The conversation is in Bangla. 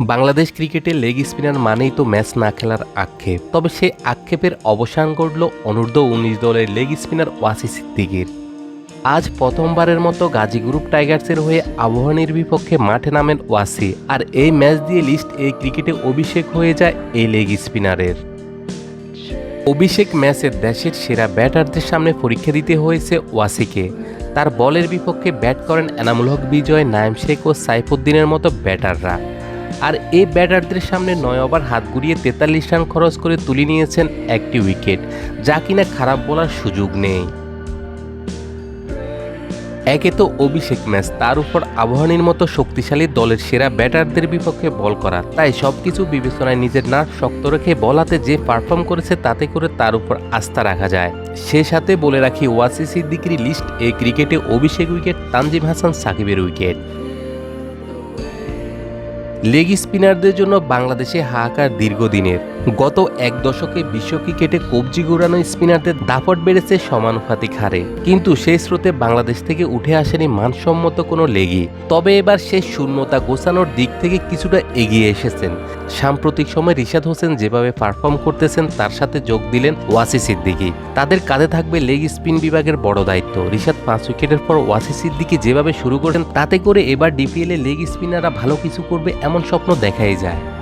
বাংলাদেশ ক্রিকেটে লেগ স্পিনার মানেই তো ম্যাচ না খেলার আক্ষেপ। তবে সে আক্ষেপের অবসান ঘটল অনূর্ধ্ব উনিশ দলের লেগ স্পিনার ওয়াসি সিদ্দিকির। আজ প্রথমবারের মতো গাজী গ্রুপ টাইগার্সের হয়ে আবহানির বিপক্ষে মাঠে নামেন ওয়াসি, আর এই ম্যাচ দিয়ে লিস্ট এই ক্রিকেটে অভিষেক হয়ে যায় এই লেগ স্পিনারের। অভিষেক ম্যাচে দেশের সেরা ব্যাটারদের সামনে পরীক্ষা দিতে হয়েছে ওয়াসিকে। তার বলের বিপক্ষে ব্যাট করেন এনামুল হক বিজয় নাইম শেখ ও সাইফুদ্দিনের মতো ব্যাটাররা। আর এই ব্যাটারদের সামনে নয় ওভার হাত ঘুরিয়ে তেতাল্লিশ রান খরচ করে তুলে নিয়েছেন একটি উইকেট, যা কিনা খারাপ বলার সুযোগ নেই। একে তো অভিষেক ম্যাচ, তার উপর আবহানির মতো শক্তিশালী দলের সেরা ব্যাটারদের বিপক্ষে বল করা। তাই সবকিছু বিবেচনায় নিজের নার্ভ শক্ত রেখে বলাতে যে পারফর্ম করেছে তাতে করে তার উপর আস্থা রাখা যায়। সে সাথে বলে রাখি ওয়াসি সিদ্দিকির লিস্ট এই ক্রিকেটে অভিষেক উইকেট, তানজিম হাসান সাকিবের উইকেট। লেগ স্পিনারদের জন্য বাংলাদেশে হাহাকার দীর্ঘদিনের। গত এক দশকে বিশ্ব ক্রিকেটে কবজি গোড়ানো স্পিনারদের দাপট বেড়েছে সমানুপাতিক হারে। কিন্তু সেই স্রোতে বাংলাদেশ থেকে উঠে আসেনি মানসম্মত কোনো লেগই তবে এবার সেই শূন্যতা গোছানোর দিক থেকে কিছুটা এগিয়ে এসেছেন। সাম্প্রতিক সময় রিশাদ হোসেন যেভাবে পারফর্ম করতেছেন, তার সাথে যোগ দিলেন ওয়াসি সিদ্দিকি। তাদের কাঁধে থাকবে লেগ স্পিন বিভাগের বড় দায়িত্ব। রিশাদ পাঁচ উইকেটের পর ওয়াসি সিদ্দিকি যেভাবে শুরু করেন তাতে করে এবার ডিপিএলে লেগ স্পিনাররা ভালো কিছু করবে এমন স্বপ্ন দেখাই যায়।